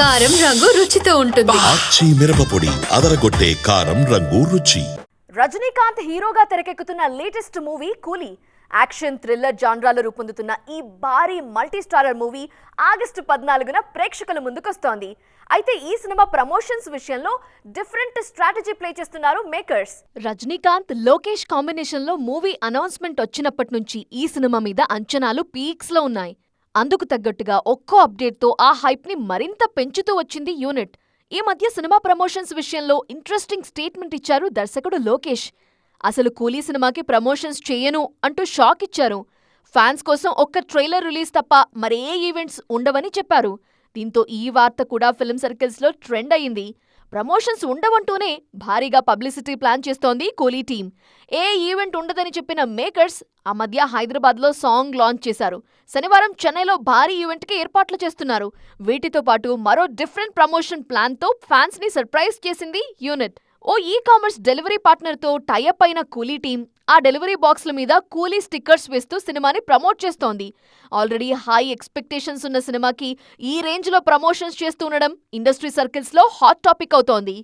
కారం రంగు రుచితో ఉంటుంది. ఆచి మిరపపొడి అదరగొట్టే కారం రంగు రుచి. రజనీకాంత్ హీరోగా తెరకెక్కుతున్న latest movie Coolie. Action thriller జాన్రాలో రూపొందుతున్న ఈ భారీ మల్టీ స్టారర్ మూవీ ఆగస్టు పద్నాలుగున ప్రేక్షకుల ముందుకొస్తోంది. అయితే ఈ సినిమా ప్రమోషన్స్ విషయంలో డిఫరెంట్ స్ట్రాటజీ ప్లే చేస్తున్నారు మేకర్స్. రజనీకాంత్ లోకేష్ కాంబినేషన్లో మూవీ అనౌన్స్మెంట్ వచ్చినప్పటి నుంచి ఈ సినిమా మీద అంచనాలు పీక్స్లో ఉన్నాయి. అందుకు తగ్గట్టుగా ఒక్కో అప్డేట్తో ఆ హైప్ని మరింత పెంచుతూ వచ్చింది యూనిట్. ఈ మధ్య సినిమా ప్రమోషన్స్ విషయంలో ఇంట్రెస్టింగ్ స్టేట్మెంట్ ఇచ్చారు దర్శకుడు లోకేష్. అసలు కూలీ సినిమాకి ప్రమోషన్స్ చేయను అంటూ షాక్ ఇచ్చారు. ఫ్యాన్స్ కోసం ఒక్క ట్రైలర్ రిలీజ్ తప్ప మరే ఈవెంట్స్ ఉండవని చెప్పారు. దీంతో ఈ వార్త కూడా ఫిల్మ్ సర్కిల్స్లో ట్రెండ్ అయింది. ప్రమోషన్స్ ఉండవంటూనే భారీగా పబ్లిసిటీ ప్లాన్ చేస్తోంది కూలీ టీం ఏ ఈవెంట్ ఉండదని చెప్పిన మేకర్స్ ఆ మధ్య హైదరాబాద్లో సాంగ్ లాంచ్ చేశారు. శనివారం చెన్నైలో భారీ ఈవెంట్కి ఏర్పాట్లు చేస్తున్నారు. వీటితో పాటు మరో డిఫరెంట్ ప్రమోషన్ ప్లాన్తో ఫ్యాన్స్ని సర్ప్రైజ్ చేసింది యూనిట్. ఓ ఈ కామర్స్ డెలివరీ పార్ట్నర్తో టైఅప్ అయిన కూలీ టీం ఆ డెలివరీ బాక్స్ల మీద కూలీ స్టిక్కర్స్ వేస్తూ సినిమాని ప్రమోట్ చేస్తోంది. ఆల్రెడీ హై ఎక్స్పెక్టేషన్స్ ఉన్న సినిమాకి ఈ రేంజ్లో ప్రమోషన్స్ చేస్తూ ఉండడం ఇండస్ట్రీ సర్కిల్స్లో హాట్ టాపిక్ అవుతోంది.